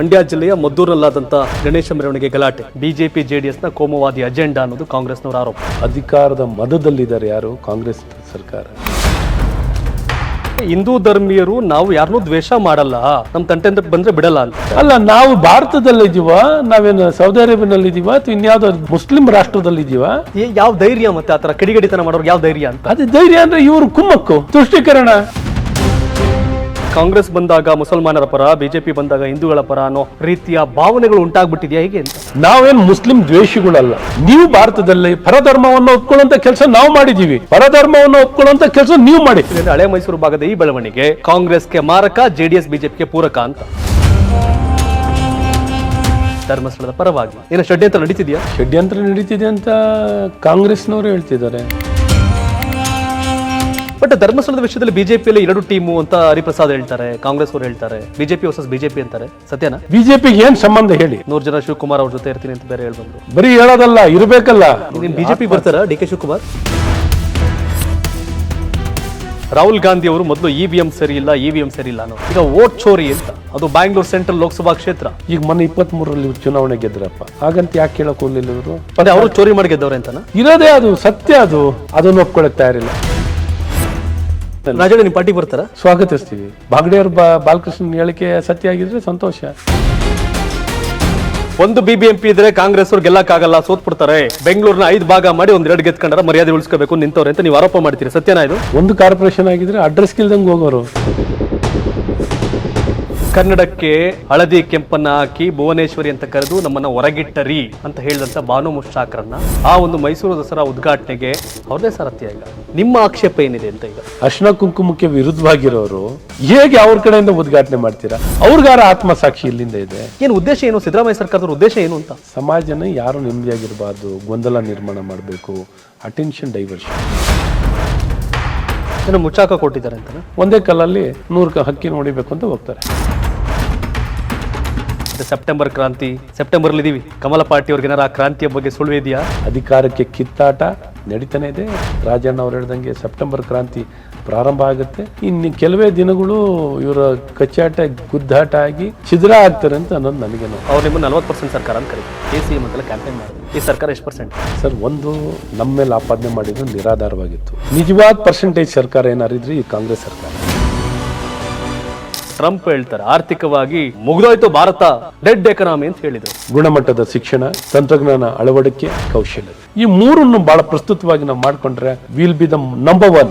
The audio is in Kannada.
ಮಂಡ್ಯ ಜಿಲ್ಲೆಯ ಮದ್ದೂರಲ್ಲಾದಂತಹ ಗಣೇಶ ಮೆರವಣಿಗೆ ಗಲಾಟೆ. ಬಿಜೆಪಿ ಜೆಡಿಎಸ್ನ ಕೋಮುವಾದಿ ಅಜೆಂಡಾ ಅನ್ನೋದು ಕಾಂಗ್ರೆಸ್ನವರ ಆರೋಪ. ಅಧಿಕಾರದ ಮದದಲ್ಲಿದ್ದಾರೆ ಯಾರು? ಕಾಂಗ್ರೆಸ್ ಸರ್ಕಾರ. ಹಿಂದೂ ಧರ್ಮೀಯರು ನಾವು ಯಾರನ್ನೂ ದ್ವೇಷ ಮಾಡಲ್ಲ. ನಮ್ಮ ತಂಟೆ ಬಂದ್ರೆ ಬಿಡಲ್ಲ ಅಂತ. ಅಲ್ಲ ನಾವು ಭಾರತದಲ್ಲಿದ್ದೀವ? ನಾವೇನು ಸೌದಿ ಅರೇಬಿಯಾದಲ್ಲಿದ್ದೀವ ಅಥವಾ ಇನ್ಯಾವುದೋ ಮುಸ್ಲಿಂ ರಾಷ್ಟ್ರದಲ್ಲಿ ಇದೀವ ಏ- ಯಾವ ಧೈರ್ಯ ಮತ್ತೆ ಆತರ ಕಿಡಿಗಡಿತನ ಮಾಡೋರು ಯಾವ ಧೈರ್ಯ ಅಂತ? ಅದೇ ಧೈರ್ಯ ಅಂದ್ರೆ ಇವರು ಕುಮ್ಮಕ್ಕು. ತುಷ್ಟೀಕರಣ. ಕಾಂಗ್ರೆಸ್ ಬಂದಾಗ ಮುಸಲ್ಮಾನರ ಪರ ಬಿಜೆಪಿ ಬಂದಾಗ ಹಿಂದೂಗಳ ಪರ ಅನ್ನೋ ರೀತಿಯ ಭಾವನೆಗಳು ಉಂಟಾಗ್ಬಿಟ್ಟಿದೆಯಾ ಹೇಗೆ ಅಂತ? ನಾವೇನ್ ಮುಸ್ಲಿಂ ದ್ವೇಷಿಗಳಲ್ಲ. ನೀವು ಭಾರತದಲ್ಲಿ ಪರಧರ್ಮವನ್ನು ಒಪ್ಕೊಳ್ಳುವಂತ ಕೆಲಸ ನಾವು ಮಾಡಿದೀವಿ ಪರಧರ್ಮವನ್ನು ಒಪ್ಕೊಳ್ಳುವಂತ ಕೆಲಸ ನೀವು ಮಾಡಿ ಇದರಿಂದ ಹಳೆ ಮೈಸೂರು ಭಾಗದ ಈ ಬೆಳವಣಿಗೆ ಕಾಂಗ್ರೆಸ್ಗೆ ಮಾರಕ ಜೆಡಿಎಸ್ ಬಿಜೆಪಿಗೆ ಪೂರಕ ಅಂತ. ಧರ್ಮಸ್ಥಳದ ಪರವಾಗಿ. ಏನೋ ಷಡ್ಯಂತ್ರ ನಡೀತಿದೆಯಾ? ಷಡ್ಯಂತ್ರ ನಡೀತಿದೆ ಅಂತ ಕಾಂಗ್ರೆಸ್ನವರು ಹೇಳ್ತಿದ್ದಾರೆ. ಬಟ್ ಧರ್ಮಸ್ಥಳದ ವಿಷಯದಲ್ಲಿ ಬಿಜೆಪಿಯಲ್ಲಿ ಎರಡು ಟೀಮು ಅಂತ ಹರಿಪ್ರಸಾದ್ ಹೇಳ್ತಾರೆ ಕಾಂಗ್ರೆಸ್ ಅವರು ಹೇಳ್ತಾರೆ ಬಿಜೆಪಿ ವರ್ಸಸ್ ಬಿಜೆಪಿ ಅಂತಾರೆ ಸತ್ಯನಾ? ಬಿಜೆಪಿಗೆ ಏನ್ ಸಂಬಂಧ ಹೇಳಿ? ನೂರ್ ಜನ ಶಿವಕುಮಾರ್ ಅವ್ರ ಜೊತೆ ಇರ್ತೀನಿ ಅಂತ ಬೇರೆ ಹೇಳ್ಬಂದ್ರು. ಬರೀ ಹೇಳೋದಲ್ಲ ಇರಬೇಕಲ್ಲ? ನಿಮ್ ಬಿಜೆಪಿ ಬರ್ತಾರ ಡಿ ಕೆ ಶಿವಕುಮಾರ್? ರಾಹುಲ್ ಗಾಂಧಿ ಅವರು ಮೊದಲು ಇವಿಎಂ ಸರಿ ಇಲ್ಲ ಇ ವಿ ಎಂ ಸರಿ ಇಲ್ಲ ಅನ್ನೋ. ಈಗ ಓಟ್ ಚೋರಿ ಅಂತ. ಅದು ಬ್ಯಾಂಗ್ಳೂರ್ ಸೆಂಟ್ರಲ್ ಲೋಕಸಭಾ ಕ್ಷೇತ್ರ. ಈಗ ಮೊನ್ನೆ ಇಪ್ಪತ್ತ್ ಮೂರರಲ್ಲಿ ಚುನಾವಣೆ ಗೆದ್ರಪ್ಪ. ಹಾಗಂತ ಯಾಕೆ ಕೇಳಕ್ ಹೋಗ್ಲಿಲ್ಲ ಇವರು? ಅಂದ್ರೆ ಅವರು ಚೋರಿ ಮಾಡಿ ಗೆದ್ದವ್ರೆ ಅಂತನಾ? ಇರೋದೇ ಅದು ಸತ್ಯ ಅದು. ಅದನ್ನು ಒಪ್ಕೊಳಕ್ ತಯಾರಿಲ್ಲ. ರಾಜಣ್ಣ ನಿಮ್ಮ ಪಾರ್ಟಿ ಬರ್ತಾರ? ಸ್ವಾಗತಿಸ್ತೀವಿ ಬಾಗಡಿಯವ್ರ ಅವ್ರ ಬಾಲಕೃಷ್ಣನ್ ಹೇಳಿಕೆ ಸತ್ಯ ಆಗಿದ್ರೆ ಸಂತೋಷ. ಒಂದು ಬಿಬಿಎಂಪಿ ಇದ್ರೆ ಕಾಂಗ್ರೆಸ್ ಅವ್ರು ಗೆಲ್ಲಕ್ಕಾಗಲ್ಲ ಸೋತ್ಬಿಡ್ತಾರೆ. ಬೆಂಗಳೂರಿನ ಐದು ಭಾಗ ಮಾಡಿ ಒಂದ್ ಎರಡು ಗೆದ್ಕೊಂಡ್ರೆ ಮರ್ಯಾದೆ ಉಳಿಸ್ಕೋಬೇಕು ನಿಂತವ್ರೆ ಅಂತ ನೀವು ಆರೋಪ ಮಾಡ್ತೀರಿ. ಸತ್ಯನಾ ಇದು? ಒಂದು ಕಾರ್ಪೊರೇಷನ್ ಆಗಿದ್ರೆ ಅಡ್ರೆಸ್ ಇಲ್ದಂಗೆ ಹೋಗೋರು. ಕನ್ನಡಕ್ಕೆ ಹಳದಿ ಕೆಂಪನ್ನ ಹಾಕಿ ಭುವನೇಶ್ವರಿ ಅಂತ ಕರೆದು ನಮ್ಮನ್ನ ಹೊರಗಿಟ್ಟರಿ ಅಂತ ಹೇಳಿದಂತ ಭಾನು ಮುಷ್ಟಾಕ್ರನ್ನ ಆ ಒಂದು ಮೈಸೂರು ದಸರಾ ಉದ್ಘಾಟನೆಗೆ ಅವ್ರದೇ ಸಾರಥ್ಯ ಈಗ. ನಿಮ್ಮ ಆಕ್ಷೇಪ ಏನಿದೆ ಅಂತ ಈಗ? ಅರ್ಶನ ಕುಂಕುಮಕ್ಕೆ ವಿರುದ್ಧವಾಗಿರೋರು ಹೇಗೆ ಅವ್ರ ಕಡೆಯಿಂದ ಉದ್ಘಾಟನೆ ಮಾಡ್ತೀರಾ? ಅವ್ರಿಗಾರ ಆತ್ಮಸಾಕ್ಷಿ ಇಲ್ಲಿಂದ ಇದೆ? ಏನು ಉದ್ದೇಶ ಏನು? ಸಿದ್ದರಾಮಯ್ಯ ಸರ್ಕಾರದ ಉದ್ದೇಶ ಏನು ಅಂತ? ಸಮಾಜನ ಯಾರು ನೆಮ್ಮದಿಯಾಗಿರಬಾರ್ದು ಗೊಂದಲ ನಿರ್ಮಾಣ ಮಾಡಬೇಕು ಅಟೆನ್ಷನ್ ಡೈವರ್ಷನ್ ಏನೋ ಮುಚ್ಚಾಕ ಕೊಟ್ಟಿದ್ದಾರೆ ಅಂತ ಒಂದೇ ಕಲ್ಲಲ್ಲಿ ನೂರು ಹಕ್ಕಿ ನೋಡಿಬೇಕು ಅಂತ ಹೋಗ್ತಾರೆ. ಸೆಪ್ಟೆಂಬರ್ ಕ್ರಾಂತಿ ಸೆಪ್ಟೆಂಬರ್ ಇದೀವಿ. ಕಮಲ ಪಾರ್ಟಿ ಅವ್ರಿಗೆ ಏನಾರ ಆ ಕ್ರಾಂತಿಯ ಬಗ್ಗೆ ಸುಳ್ಳು ಇದೆಯಾ? ಅಧಿಕಾರಕ್ಕೆ ಕಿತ್ತಾಟ ನಡೀತಾನೆ ಇದೆ. ರಾಜಣ್ಣ ಅವ್ರು ಹೇಳ್ದಂಗೆ ಸೆಪ್ಟೆಂಬರ್ ಕ್ರಾಂತಿ ಪ್ರಾರಂಭ ಆಗುತ್ತೆ. ಇನ್ನು ಕೆಲವೇ ದಿನಗಳು ಇವರ ಕಚ್ಚಾಟ ಗುದ್ದಾಟ ಆಗಿ ಛಿದ್ರ ಆಗ್ತಾರೆ ಅಂತ ಅನ್ನೋದು ನನಗೆ ನೋವು. ಅವ್ರು ನಿಮ್ಮ ನಲ್ವತ್ತು ಪರ್ಸೆಂಟ್ ಸರ್ಕಾರ ಅಂತ ಕರೀತಾರೆ. ಎ ಸಿ ಎಂ ಅಂತೆಲ್ಲ ಕ್ಯಾಂಪೇನ್ ಮಾಡಿದ್ರು. ಈ ಸರ್ಕಾರ ಎಷ್ಟು ಪರ್ಸೆಂಟ್ ಸರ್ ಒಂದು ನಮ್ಮ ಮೇಲೆ ಆಪಾದನೆ ಮಾಡಿದ್ರು ನಿರಾಧಾರವಾಗಿತ್ತು. ನಿಜವಾದ ಪರ್ಸೆಂಟೇಜ್ ಸರ್ಕಾರ ಏನಾರಿದ್ರೆ ಈ ಕಾಂಗ್ರೆಸ್ ಸರ್ಕಾರ. ಟ್ರಂಪ್ ಹೇಳ್ತಾರೆ. ಆರ್ಥಿಕವಾಗಿ ಮುಗಿದೋಯ್ತು ಭಾರತ, ಡೆಡ್ ಎಕನಾಮಿ ಅಂತ ಹೇಳಿದ್ರು. ಗುಣಮಟ್ಟದ ಶಿಕ್ಷಣ, ತಂತ್ರಜ್ಞಾನ ಅಳವಡಿಕೆ, ಕೌಶಲ್ಯ. ಈ ಮೂರನ್ನು ಬಹಳ ಪ್ರಸ್ತುತವಾಗಿ ನಾವು ಮಾಡ್ಕೊಂಡ್ರೆ will be the number one